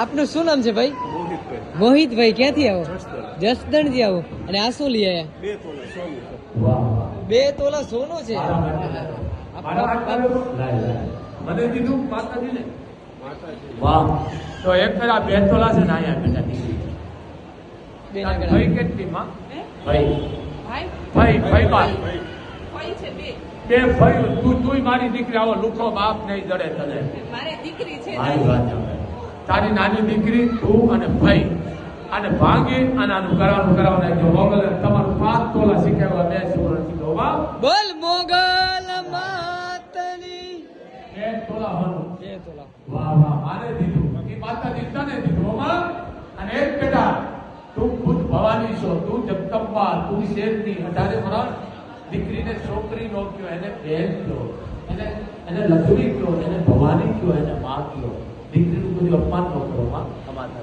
આપનું શું નામ છે ભાઈ? મોહિતભાઈ ક્યાંથી આવો? જસદણથી આવો. અને આ શું લઈ આવ્યા બે તોલા સોનું છે. મને કીધું માતાજીને. વાહ. તો એક ફેરા બે તોલા છે ને અહીંયા બેટા દીકરી. બે તારી નાગડા. ભાઈ કેટલી માં ભાઈ. ભાઈ? ભાઈ ભાઈ છે બે. બે ભાઈ તું તુંય મારી દીકરી આવો. લુખો બાપ નહીં જડે તને. મારે દીકરી છે મારી વાત સાંભળ. તારી નાની દીકરી તું અને ભાઈ. અને ભાંગી અને આનું કરવાનું કરવાનું જો મોગલ તમારું પાંચ તોલા શીખેલા બે સુવર્ણ શીખવો વાહ બોલ મોગલ માતની. બે તોલા હનુ. બે તોલા વાહ વાહ મારે દીધું. બાકી દીધા તને દીધું હોમાં અને એક બેટા તું ખુદ ભવાની છો તું જગદંબા તું શેરની અઢારે વરણ દીકરીને છોકરી નો કયો એને બેન કયો. એને એને લક્ષ્મી કયો એને ભવાની કયો એને મા કયો. દીકરીનું બધું અપમાન ન કરો માં અમારા